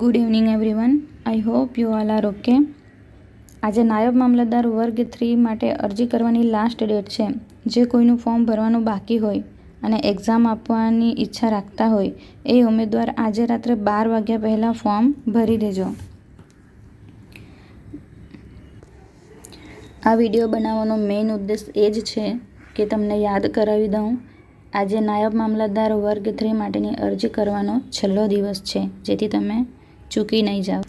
Good evening everyone I hope you all are okay આજે નાયબ મામલતદાર વર્ગ થ્રી માટે અરજી કરવાની લાસ્ટ ડેટ છે. જે કોઈનું ફોર્મ ભરવાનું બાકી હોય અને એક્ઝામ આપવાની ઈચ્છા રાખતા હોય, એ ઉમેદવાર આજે રાત્રે બાર વાગ્યા પહેલાં ફોર્મ ભરી દેજો. આ વીડિયો બનાવવાનો મેઇન ઉદ્દેશ એ જ છે કે તમને યાદ કરાવી દઉં, આજે નાયબ મામલતદાર વર્ગ થ્રી માટેની અરજી કરવાનો છેલ્લો દિવસ છે. જેથી તમે ચૂકી નહીં જાઓ.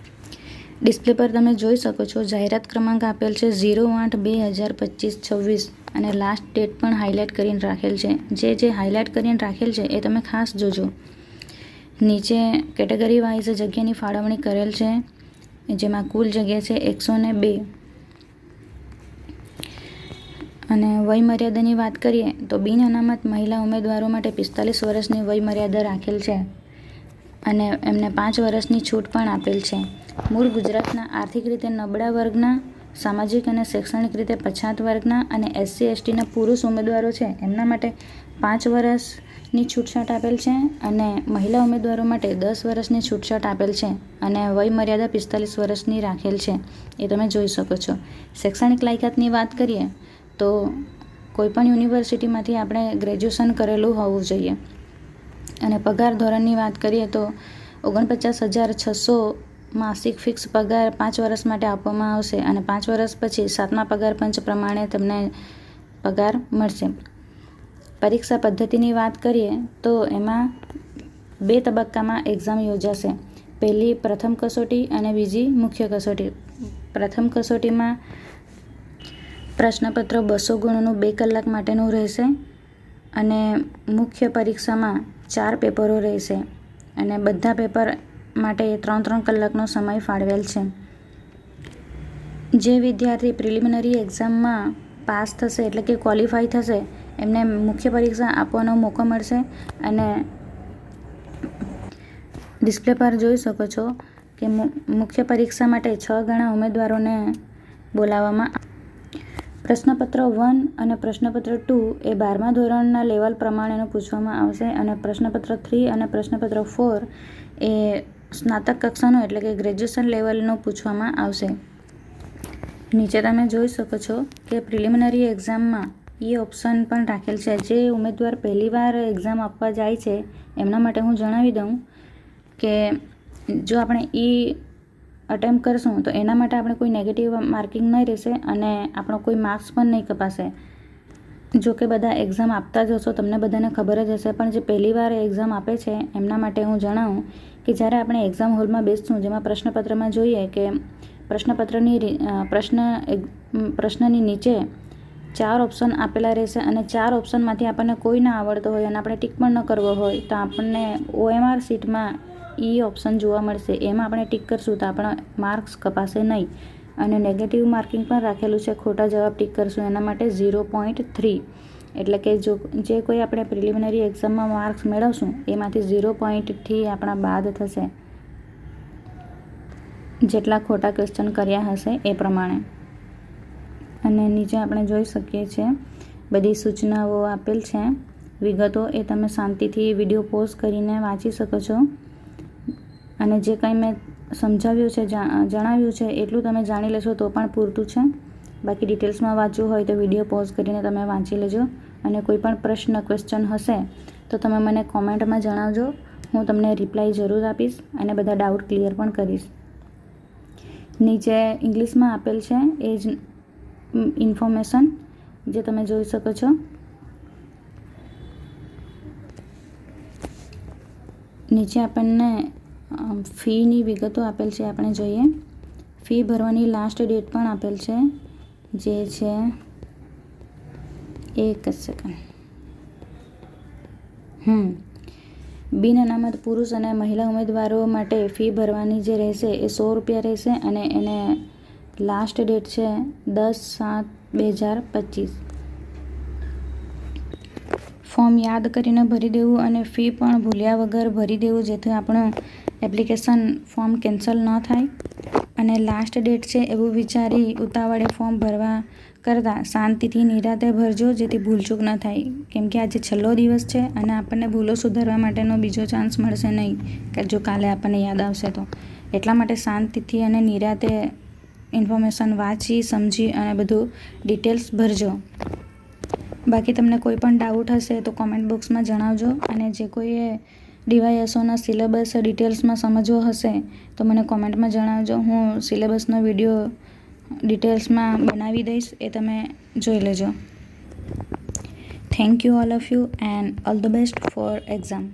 ડિસ્પ્લે પર તમે જોઈ શકો છો, જાહેરાત ક્રમાંક આપેલ છે ઝીરો આઠ બે હજાર પચીસ છવ્વીસ અને લાસ્ટ ડેટ પણ હાઇલાઇટ કરીને રાખેલ છે. જે જે હાઇલાઇટ કરીને રાખેલ છે એ તમે ખાસ જોજો. નીચે કેટેગરી વાઇઝ જગ્યાની ફાળવણી કરેલ છે, જેમાં કુલ જગ્યા છે એકસો ને બે. અને વયમર્યાદાની વાત કરીએ તો બિન અનામત મહિલા ઉમેદવારો માટે પિસ્તાલીસ વર્ષની વયમર્યાદા રાખેલ છે. અને એમને પાંચ વર્ષની છૂટ પણ આપેલ છે. મૂળ ગુજરાતના આર્થિક રીતે નબળા વર્ગના, સામાજિક અને શૈક્ષણિક રીતે પછાત વર્ગના અને એસસી, એસટીના પુરુષ ઉમેદવારો છે. એમના માટે પાંચ વર્ષની છૂટછાટ આપેલ છે અને મહિલા ઉમેદવારો માટે દસ વર્ષની છૂટછાટ આપેલ છે અને વયમર્યાદા પિસ્તાલીસ વર્ષની રાખેલ છે. એ તમે જોઈ શકો છો. શૈક્ષણિક લાયકાતની વાત કરીએ તો કોઈપણ યુનિવર્સિટીમાંથી આપણે ગ્રેજ્યુએશન કરેલું હોવું જોઈએ. અને પગાર ધોરણની વાત કરીએ તો ઓગણપચાસ હજાર છસો માસિક ફિક્સ પગાર પાંચ વર્ષ માટે આપવામાં આવશે અને પાંચ વર્ષ પછી સાતમા પગાર પંચ પ્રમાણે તમને પગાર મળશે. પરીક્ષા પદ્ધતિની વાત કરીએ તો એમાં બે તબક્કામાં એક્ઝામ યોજાશે. પહેલી પ્રથમ કસોટી અને બીજી મુખ્ય કસોટી. પ્રથમ કસોટીમાં પ્રશ્નપત્ર બસો ગુણનું બે કલાક માટેનું રહેશે. અને મુખ્ય પરીક્ષામાં ચાર પેપરો રહેશે અને બધા પેપર માટે ત્રણ ત્રણ કલાકનો સમય ફાળવેલ છે. જે વિદ્યાર્થી પ્રિલિમિનરી એક્ઝામમાં પાસ થશે એટલે કે ક્વોલિફાય થશે, એમને મુખ્ય પરીક્ષા આપવાનો મોકો મળશે અને ડિસ્પ્લે પર જોઈ શકો છો કે મુખ્ય પરીક્ષા માટે છ ગણા ઉમેદવારોને બોલાવવામાં પ્રશ્નપત્ર વન અને પ્રશ્નપત્ર ટુ એ બારમા ધોરણના લેવલ પ્રમાણેનું પૂછવામાં આવશે અને પ્રશ્નપત્ર થ્રી અને પ્રશ્નપત્ર ફોર એ સ્નાતક કક્ષાનું એટલે કે ગ્રેજ્યુએશન લેવલનું પૂછવામાં આવશે. નીચે તમે જોઈ શકો છો કે પ્રિલિમિનરી એક્ઝામમાં એ ઓપ્શન પણ રાખેલ છે. જે ઉમેદવાર પહેલીવાર એક્ઝામ આપવા જાય છે, એમના માટે હું જણાવી દઉં કે જો આપણે ઈ અટેમ્પ કરશું, તો એના માટે આપણે કોઈ નેગેટિવ માર્કિંગ નહીં રહેશે અને આપણો કોઈ માર્ક્સ પણ નહીં કપાશે. જો કે બધા એક્ઝામ આપતા જ હશો, તમને બધાને ખબર જ હશે, પણ જે પહેલી વાર એક્ઝામ આપે છે, એમના માટે હું જણાવું કે જ્યારે આપણે એક્ઝામ હોલમાં બેસશું, જેમાં પ્રશ્નપત્રમાં જોઈએ કે પ્રશ્નપત્રની પ્રશ્ન પ્રશ્નની નીચે ચાર ઓપ્શન આપેલા રહેશે અને ચાર ઓપ્શનમાંથી આપણને કોઈ ના આવડતો હોય અને આપણે ટીક પણ ન કરવો હોય, તો આપણને ઓએમઆર સીટમાં ઈ ઓપ્શન જોવા મળશે. એમાં આપણે ટીક કરશું તો આપણા માર્ક્સ કપાશે નહીં. અને નેગેટિવ માર્કિંગ પણ રાખેલું છે. ખોટા જવાબ ટીક કરશું. એના માટે ઝીરો પોઈન્ટ થ્રી એટલે કે જો, જે કોઈ આપણે પ્રિલિમિનરી એક્ઝામમાં માર્ક્સ મેળવશું, એમાંથી ઝીરો પોઈન્ટથી આપણા બાદ થશે. જેટલા ખોટા ક્વેશ્ચન કર્યા હશે એ પ્રમાણે. અને નીચે આપણે જોઈ શકીએ છીએ, બધી સૂચનાઓ આપેલ છે. વિગતો એ તમે શાંતિથી વીડિયો પોઝ કરીને વાંચી શકો છો. અને જે કંઈ મેં સમજાવ્યું છે જણાવ્યું છે, એટલું તમે જાણી લેશો તો પણ પૂરતું છે. બાકી ડિટેલ્સમાં વાંચવું હોય તો વીડિયો પોઝ કરીને તમે વાંચી લેજો. અને કોઈ પણ પ્રશ્ન, ક્વેશ્ચન હશે તો તમે મને કોમેન્ટમાં જણાવજો. હું તમને રિપ્લાય જરૂર આપીશ અને બધા ડાઉટ ક્લિયર પણ કરીશ. નીચે ઇંગ્લિશમાં આપેલ છે એ જ ઇન્ફોર્મેશન, જે તમે જોઈ શકો છો. નીચે આપણને ફીની વિગતો આપેલ છે, આપણે જોઈએ. ફી ભરવાની લાસ્ટ ડેટ પણ આપેલ છે, જે છે એક જ સેકન્ડ હમ. બિન અનામત પુરુષ અને મહિલા ઉમેદવારો માટે ફી ભરવાની જે રહેશે એ સો રૂપિયા રહેશે અને એને લાસ્ટ ડેટ છે દસ સાત બે હજાર પચીસ. ફોર્મ યાદ કરીને ભરી દેવું અને ફી પણ ભૂલ્યા વગર ભરી દેવું, જેથી આપણું એપ્લિકેશન ફોર્મ કેન્સલ ન થાય અને લાસ્ટ ડેટ છે એવું વિચારી ઉતાવળે ફોર્મ ભરવા કરતાં શાંતિથી નિરાતે ભરજો, જેથી ભૂલચૂક ન થાય. કેમ કે આજે છેલ્લો દિવસ છે અને આપણને ભૂલો સુધારવા માટેનો બીજો ચાન્સ મળશે નહીં, કે જો કાલે આપણને યાદ આવશે તો. એટલા માટે શાંતિથી અને નિરાતે ઇન્ફોર્મેશન વાંચી, સમજી અને બધું ડિટેલ્સ ભરજો. બાકી તમને કોઈ પણ ડાઉટ હશે તો કોમેન્ટ બોક્સમાં જણાવજો અને જે કોઈએ ડીવાયએસઓના સિલેબસ ડિટેલ્સમાં સમજવો હશે, તો મને કોમેન્ટમાં જણાવજો. હું સિલેબસનો વીડિયો ડિટેલ્સમાં બનાવી દઈશ, એ તમે જોઈ લેજો. Thank you all of you and all the best for exam